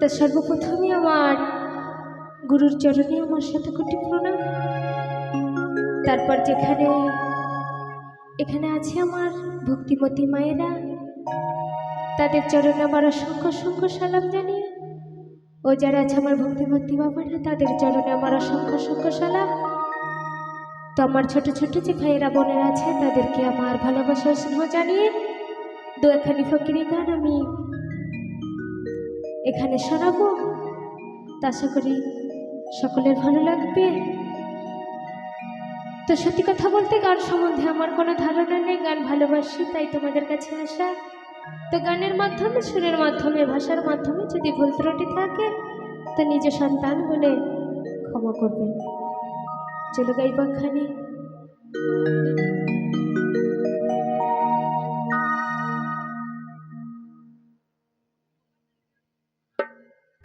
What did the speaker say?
তা সর্বপ্রথমে আমার গুরুর চরণে আমার সাথে কোটি প্রণাম। তারপর যেখানে, এখানে আছে আমার ভক্তিমতী মায়েরা। তাদের চরণে আমার অসংখ্য অসংখ্য সালাম জানিয়ে, ও যারা আছে আমার ভক্তিমতী বাবারা, তাদের চরণে আমার অসংখ্য অসংখ্য সালাম। তো আমার ছোট ছোট যে ভাইয়েরা, বোনেরা আছে, তাদেরকে আমার ভালোবাসা স্নেহ জানিয়ে দু একখানি ফকিরি গান আমি এখানে শোনাবো? তা আশা করি সকলের ভালো লাগবে। তো সত্যি কথা বলতে গান সম্বন্ধে আমার কোনো ধারণা নেই, গান ভালোবাসি, তাই তোমাদের কাছে আসা। তো গানের মাধ্যমে, সুরের মাধ্যমে, ভাষার মাধ্যমে যদি ভুল ত্রুটি থাকে, তো নিজ সন্তান বলে ক্ষমা করবেন। চলো গাইবাখানি